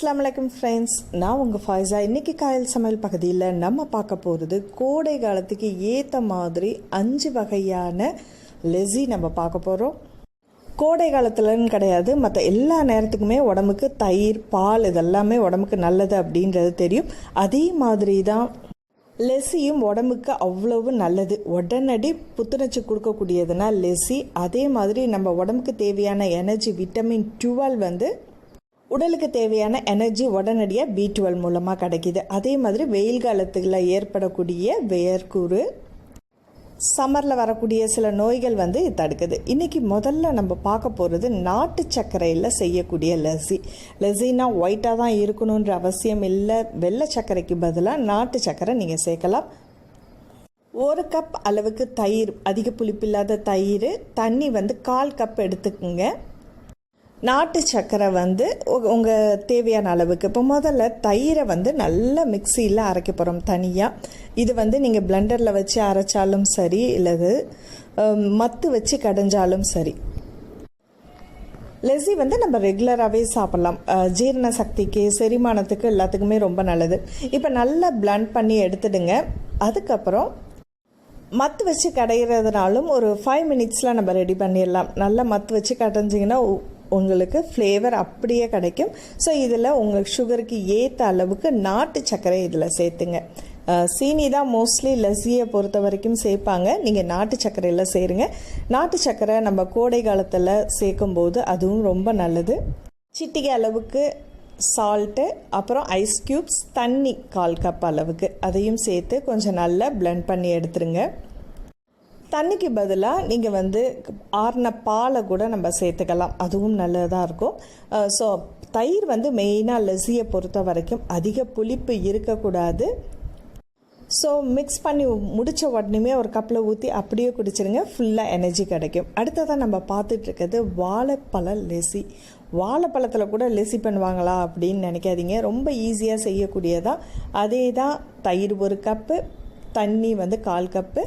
அஸ்லாம் வலைக்கம் ஃப்ரெண்ட்ஸ் நான் உங்கள் ஃபாய்ஸா இன்றைக்கி காயல் சமையல் பகுதியில் நம்ம பார்க்க போகிறது கோடை காலத்துக்கு ஏற்ற மாதிரி அஞ்சு வகையான லெஸி நம்ம பார்க்க போகிறோம் கோடை காலத்துலன்னு கிடையாது. மற்ற எல்லா நேரத்துக்குமே உடம்புக்கு தயிர் பால் இதெல்லாமே உடம்புக்கு நல்லது அப்படின்றது தெரியும். அதே மாதிரி தான் லெஸ்ஸியும் உடம்புக்கு அவ்வளவு நல்லது. உடனடி புத்துணர்ச்சி கொடுக்கக்கூடியதுனா லெஸ்ஸி அதே மாதிரி நம்ம உடம்புக்கு தேவையான எனர்ஜி விட்டமின் டுவெல் வந்து உடலுக்கு தேவையான எனர்ஜி உடனடியாக பி டுவெல் மூலமாக கிடைக்கிது. அதே மாதிரி வெயில் காலத்தில் ஏற்படக்கூடிய வேர்க்கூறு சம்மரில் வரக்கூடிய சில நோய்கள் வந்து தடுக்குது. இன்றைக்கி முதல்ல நம்ம பார்க்க போகிறது நாட்டு சர்க்கரையில் செய்யக்கூடிய லஸ்ஸி. லஸ்ஸினா ஒயிட்டாக தான் இருக்கணுன்ற அவசியம் இல்லை. வெள்ளை சர்க்கரைக்கு பதிலாக நாட்டு சர்க்கரை நீங்கள் சேர்க்கலாம். ஒரு கப் அளவுக்கு தயிர் அதிக புளிப்பில்லாத தயிர் தண்ணி வந்து கால் கப் எடுத்துக்கோங்க. நாட்டு சர்க்கரை வந்து உங்கள் தேவையான அளவுக்கு. இப்போ முதல்ல தயிரை வந்து நல்லா மிக்சியில் அரைக்க போகிறோம் தனியாக இது வந்து நீங்கள் பிளெண்டரில் வச்சு அரைச்சாலும் சரி இல்லது மத்து வச்சு கடைஞ்சாலும் சரி. லெஸ்ஸி வந்து நம்ம ரெகுலராகவே சாப்பிட்லாம். ஜீரண சக்திக்கு செரிமானத்துக்கு எல்லாத்துக்குமே ரொம்ப நல்லது. இப்போ நல்லா பிளண்ட் பண்ணி எடுத்துடுங்க. அதுக்கப்புறம் மத்து வச்சு கடைகிறதுனாலும் ஒரு ஃபைவ் மினிட்ஸில் நம்ம ரெடி பண்ணிடலாம். நல்லா மத்து வச்சு கடைஞ்சிங்கன்னா உங்களுக்கு ஃப்ளேவர் அப்படியே கிடைக்கும். ஸோ இதில் உங்களுக்கு சுகருக்கு ஏற்ற அளவுக்கு நாட்டு சர்க்கரை இதில் சேர்த்துங்க. சீனி தான் மோஸ்ட்லி லஸ்ஸியை பொறுத்த வரைக்கும் சேர்ப்பாங்க. நீங்கள் நாட்டு சர்க்கரையில் சேருங்க. நாட்டு சர்க்கரை நம்ம கோடை காலத்தில் சேர்க்கும்போது அதுவும் ரொம்ப நல்லது. சிட்டிகை அளவுக்கு சால்ட்டு அப்புறம் ஐஸ் க்யூப்ஸ் தண்ணி கால் கப் அளவுக்கு. அதையும் சேர்த்து கொஞ்சம் நல்லா பிளெண்ட் பண்ணி எடுத்துருங்க. தண்ணிக்கு பதிலாக நீங்கள் வந்து ஆறின பாலை கூட நம்ம சேர்த்துக்கலாம். அதுவும் நல்லதாக இருக்கும். ஸோ தயிர் வந்து மெயினாக லெஸ்ஸியை பொறுத்த வரைக்கும் அதிக புளிப்பு இருக்கக்கூடாது. ஸோ மிக்ஸ் பண்ணி முடித்த உடனே ஒரு கப்பில் ஊற்றி அப்படியே குடிச்சிருங்க. ஃபுல்லாக எனர்ஜி கிடைக்கும். அடுத்ததாக நம்ம பார்த்துட்ருக்கிறது வாழைப்பழ லெசி. வாழைப்பழத்தில் கூட லெசி பண்ணுவாங்களா அப்படின்னு நினைக்காதீங்க. ரொம்ப ஈஸியாக செய்யக்கூடியதான் அதே தான் தயிர் ஒரு கப்பு தண்ணி வந்து கால் கப்பு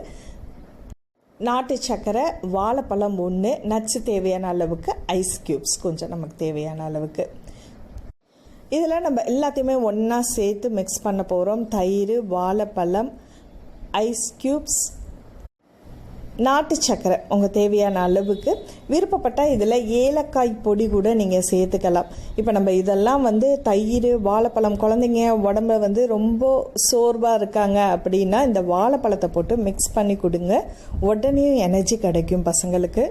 நாட்டு சர்க்கரை வாழைப்பழம் ஒன்று நச்சு தேவையான அளவுக்கு ஐஸ் க்யூப்ஸ் கொஞ்சம் நமக்கு தேவையான அளவுக்கு. இதில் நம்ம எல்லாத்தையுமே ஒன்றா சேர்த்து மிக்ஸ் பண்ண போகிறோம் தயிர் வாழைப்பழம் ஐஸ் க்யூப்ஸ் நாட்டு சர்க்கரை உங்கள் தேவையான அளவுக்கு விருப்பப்பட்டால் இதில் ஏலக்காய் பொடி கூட நீங்கள் சேர்த்துக்கலாம். இப்போ நம்ம இதெல்லாம் வந்து தயிர் வாழைப்பழம் குழந்தைங்க உடம்புல வந்து ரொம்ப சோர்வாக இருக்காங்க அப்படின்னா இந்த வாழைப்பழத்தை போட்டு மிக்ஸ் பண்ணி கொடுங்க. உடனே எனர்ஜி கிடைக்கும் பசங்களுக்கு.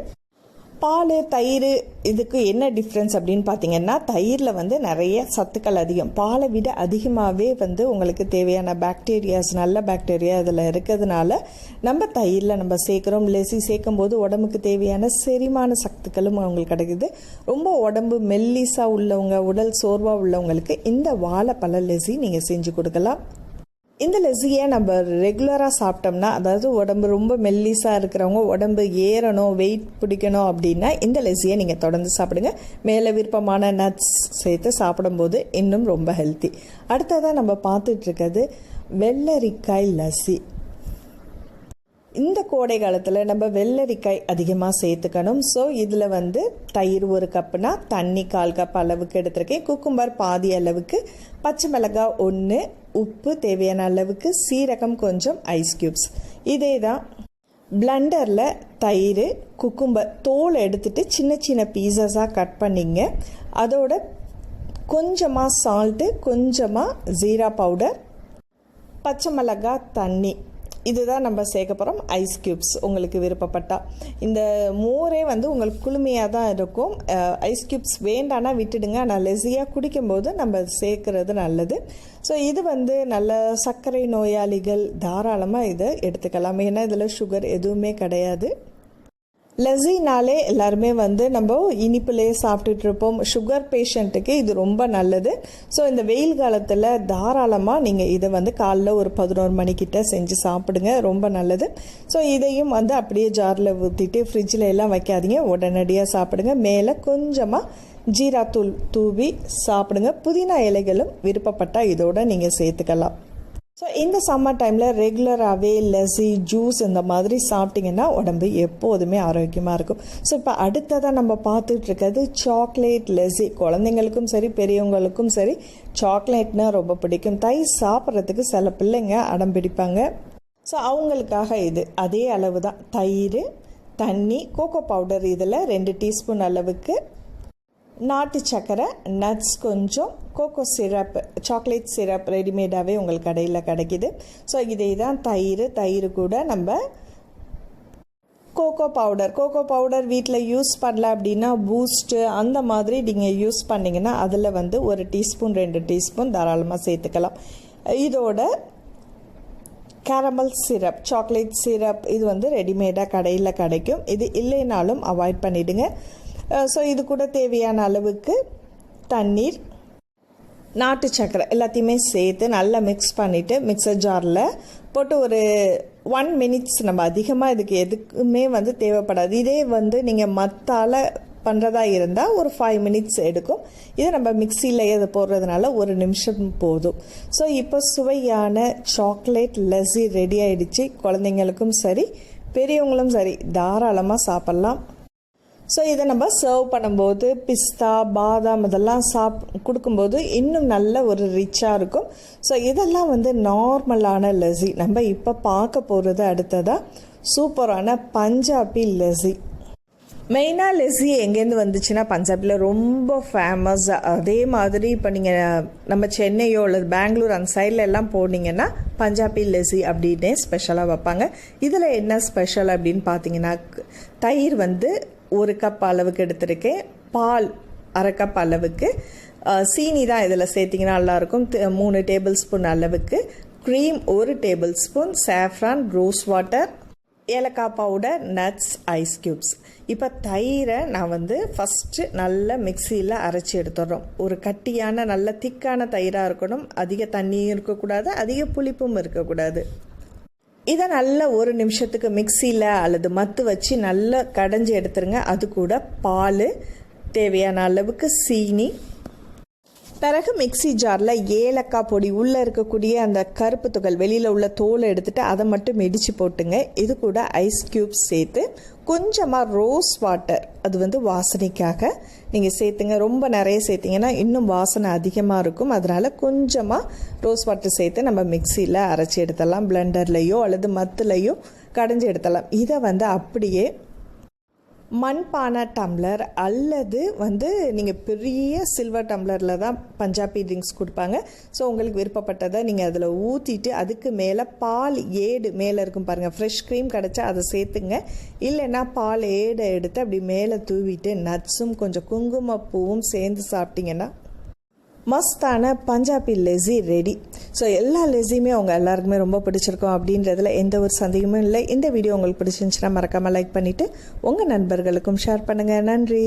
பால் தயிர் இதுக்கு என்ன டிஃப்ரென்ஸ் அப்படின்னு பார்த்தீங்கன்னா தயிரில் வந்து நிறைய சத்துக்கள் அதிகம். பாலை விட அதிகமாகவே வந்து உங்களுக்கு தேவையான பாக்டீரியாஸ் நல்ல பாக்டீரியா இதில் இருக்கிறதுனால நம்ம தயிரில் நம்ம சேர்க்குறோம். லெசி சேர்க்கும் போது உடம்புக்கு தேவையான செரிமான சத்துக்களும் அவங்களுக்கு கிடைக்குது. ரொம்ப உடம்பு மெல்லிஸாக உள்ளவங்க உடல் சோர்வாக உள்ளவங்களுக்கு இந்த வாழைப்பழ லெசி நீங்கள் செஞ்சு கொடுக்கலாம். இந்த லெஸ்ஸியை நம்ம ரெகுலராக சாப்பிட்டோம்னா அதாவது உடம்பு ரொம்ப மெல்லிஸாக இருக்கிறவங்க உடம்பு ஏறணும் வெயிட் பிடிக்கணும் அப்படின்னா இந்த லெஸ்ஸியை நீங்கள் தொடர்ந்து சாப்பிடுங்க. மேலே விருப்பமான நட்ஸ் சேர்த்து சாப்பிடும்போது இன்னும் ரொம்ப ஹெல்த்தி அடுத்ததாக நம்ம பார்த்துட்ருக்கிறது வெள்ளரிக்காய் லஸ்ஸி இந்த கோடை காலத்தில் நம்ம வெள்ளரிக்காய் அதிகமாக சேர்த்துக்கணும். ஸோ இதில் வந்து தயிர் ஒரு கப்புனா தண்ணி கால் கப் அளவுக்கு எடுத்திருக்கேன். குக்கும்பர் பாதி அளவுக்கு பச்சை மிளகாய் ஒன்று உப்பு தேவையான அளவுக்கு சீரகம் கொஞ்சம் ஐஸ் க்யூப்ஸ் இதே தான் பிளண்டரில் தயிர் குக்கும்பர் தோல் எடுத்துட்டு சின்ன சின்ன பீசஸாக கட் பண்ணிங்க. அதோட கொஞ்சமாக சால்ட்டு கொஞ்சமாக ஜீரா பவுடர் பச்சை மிளகாய் தண்ணி இதுதான் நம்ம சேர்க்க போகிறோம் ஐஸ் க்யூப்ஸ் உங்களுக்கு விருப்பப்பட்டால் இந்த மோரே வந்து உங்களுக்கு குளுமையாக தான் இருக்கும். ஐஸ் க்யூப்ஸ் வேண்டானா விட்டுடுங்க. ஆனால் லெஸியாக குடிக்கும்போது நம்ம சேர்க்குறது நல்லது. ஸோ இது வந்து நல்ல சர்க்கரை நோயாளிகள் தாராளமாக இதை எடுத்துக்கலாம். ஏன்னா இதில் சுகர் எதுவுமே கிடையாது. லெஸினாலே எல்லாருமே வந்து நம்ம இனிப்புலேயே சாப்பிட்டுட்டு இருப்போம் சுகர் பேஷண்ட்டுக்கு இது ரொம்ப நல்லது. ஸோ இந்த வெயில் காலத்தில் தாராளமாக நீங்கள் இதை வந்து காலைல ஒரு பதினோரு மணிக்கிட்ட செஞ்சு சாப்பிடுங்க. ரொம்ப நல்லது. ஸோ இதையும் வந்து அப்படியே ஜாரில் ஊற்றிட்டு ஃப்ரிட்ஜில் எல்லாம் வைக்காதீங்க. உடனடியாக சாப்பிடுங்க. மேலே கொஞ்சமாக ஜீரா தூள் தூவி சாப்பிடுங்க. புதினா இலைகளும் விருப்பப்பட்டால் இதோட நீங்கள் சேர்த்துக்கலாம். ஸோ இந்த சம்மர் டைமில் ரெகுலராகவே லெஸ்ஸி ஜூஸ் இந்த மாதிரி சாப்பிட்டிங்கன்னா உடம்பு எப்போதுமே ஆரோக்கியமாக இருக்கும். ஸோ இப்போ அடுத்ததாக நம்ம பார்த்துட்டு இருக்கிறது சாக்லேட் லெஸ்ஸி. குழந்தைங்களுக்கும் சரி பெரியவங்களுக்கும் சரி சாக்லேட்னா ரொம்ப பிடிக்கும். தை சாப்பிட்றதுக்கு சில பிள்ளைங்க அடம் பிடிப்பாங்க. ஸோ அவங்களுக்காக இது. அதே அளவு தான் தயிர் தண்ணி கோகோ பவுடர் இதில் ரெண்டு டீஸ்பூன் அளவுக்கு நாட்டு சக்கரை நட்ஸ் கொஞ்சம் கோகோ சிரப் சாக்லேட் சிரப் ரெடிமேடாகவே உங்களுக்கு கடையில் கிடைக்கிது. ஸோ இதே தான் தயிர் தயிர் கூட நம்ம கோகோ பவுடர் கோகோ பவுடர் வீட்டில் யூஸ் பண்ணல அப்படின்னா பூஸ்ட்டு அந்த மாதிரி நீங்கள் யூஸ் பண்ணிங்கன்னா அதில் வந்து ஒரு டீஸ்பூன் ரெண்டு டீஸ்பூன் தாராளமாக சேர்த்துக்கலாம். இதோட கேரமல் சிரப் சாக்லேட் சிரப் இது வந்து ரெடிமேடாக கடையில் கிடைக்கும். இது இல்லைனாலும் அவாய்ட் பண்ணிவிடுங்க ஸோ இது கூட தேவையான அளவுக்கு தண்ணீர் நாட்டு சக்கரை எல்லாத்தையுமே சேர்த்து நல்லா மிக்ஸ் பண்ணிவிட்டு மிக்சர் ஜாரில் போட்டு ஒரு ஒன் மினிட்ஸ் நம்ம அதிகமாக இதுக்கு எதுக்குமே வந்து தேவைப்படாது. இதே வந்து நீங்கள் மத்தால் பண்ணுறதா இருந்தால் ஒரு ஃபைவ் மினிட்ஸ் எடுக்கும். இதை நம்ம மிக்சியில் இதை போடுறதுனால ஒரு நிமிஷம் போதும். ஸோ இப்போ சுவையான சாக்லேட் லஸ்ஸி ரெடி ஆகிடுச்சு குழந்தைங்களுக்கும் சரி பெரியவங்களும் சரி தாராளமாக சாப்பிட்லாம். ஸோ இதை நம்ம சர்வ் பண்ணும்போது பிஸ்தா பாதாம் இதெல்லாம் சாப் கொடுக்கும்போது இன்னும் நல்ல ஒரு ரிச்சாக இருக்கும். ஸோ இதெல்லாம் வந்து நார்மலான லெசி நம்ம இப்போ பார்க்க போகிறது அடுத்ததாக சூப்பரான பஞ்சாபி லெசி மெயினாக லெஸ்ஸி எங்கேருந்து வந்துச்சுன்னா பஞ்சாபில் ரொம்ப ஃபேமஸ் அதே மாதிரி இப்போ நீங்கள் நம்ம சென்னையோ அல்லது பெங்களூர் அந்த சைடில் எல்லாம் போனீங்கன்னா பஞ்சாபி லெஸ்ஸி அப்படின்னே ஸ்பெஷலாக வைப்பாங்க. இதில் என்ன ஸ்பெஷல் அப்படின்னு பார்த்தீங்கன்னா தயிர் வந்து ஒரு கப் அளவுக்கு எடுத்திருக்கேன். பால் அரை கப் அளவுக்கு. சீனி தான் இதில் சேர்த்திங்கன்னா நல்லாயிருக்கும். மூணு டேபிள் ஸ்பூன் அளவுக்கு. க்ரீம் ஒரு tablespoon saffron rose water ஏலக்காய் பவுடர் நட்ஸ் ஐஸ் க்யூப்ஸ் இப்போ தயிரை நான் வந்து ஃபஸ்ட்டு நல்ல மிக்சியில் அரைச்சி எடுத்துடுறோம். ஒரு கட்டியான நல்ல திக்கான தயிராக இருக்கணும். அதிக தண்ணியும் இருக்கக்கூடாது. அதிக புளிப்பும் இருக்கக்கூடாது. இதை நல்ல ஒரு நிமிஷத்துக்கு மிக்சியில் அல்லது மத்து வச்சு நல்லா கடைஞ்சி எடுத்துருங்க. அது கூட பால் தேவையான அளவுக்கு சீனி பிறகு மிக்சி ஜாரில் ஏலக்காய் பொடி உள்ளே இருக்கக்கூடிய அந்த கருப்பு துகள் வெளியில் உள்ள தோலை எடுத்துகிட்டு அதை மட்டும் இடித்து போட்டுங்க. இது கூட ஐஸ் க்யூப்ஸ் சேர்த்து கொஞ்சமாக ரோஸ் வாட்டர் அது வந்து வாசனைக்காக நீங்கள் சேர்த்துங்க. ரொம்ப நிறைய சேர்த்திங்கன்னா இன்னும் வாசனை அதிகமாக இருக்கும். அதனால் கொஞ்சமாக ரோஸ் வாட்டர் சேர்த்து நம்ம மிக்சியில் அரைச்சி எடுத்துடலாம். பிளெண்டர்லேயோ அல்லது மத்துலேயோ கடைஞ்சி எடுத்துடலாம். இதை வந்து அப்படியே மண்பானை டம்ளர் அல்லது வந்து நீங்கள் பெரிய சில்வர் டம்ளரில் தான் பஞ்சாபி ட்ரிங்க்ஸ் கொடுப்பாங்க. ஸோ உங்களுக்கு விருப்பப்பட்டதை நீங்கள் அதில் ஊற்றிட்டு அதுக்கு மேலே பால் ஏடு மேலே இருக்கும் பாருங்கள் ஃப்ரெஷ் க்ரீம் கிடச்சா அதை சேர்த்துங்க. இல்லைன்னா பால் ஏடை எடுத்து அப்படி மேலே தூவிட்டு நட்ஸும் கொஞ்சம் குங்குமப்பூவும் சேர்ந்து சாப்பிட்டிங்கன்னா மஸ்தான பஞ்சாபி லெஸி ரெடி ஸோ எல்லா லெஸியுமே அவங்க எல்லாருக்குமே ரொம்ப பிடிச்சிருக்கும் அப்படின்றதுல எந்த ஒரு சந்தேகமும் இல்லை. இந்த வீடியோ உங்களுக்கு பிடிச்சிருந்துச்சுன்னா மறக்காமல் லைக் பண்ணிவிட்டு உங்கள் நண்பர்களுக்கும் ஷேர் பண்ணுங்கள் நன்றி.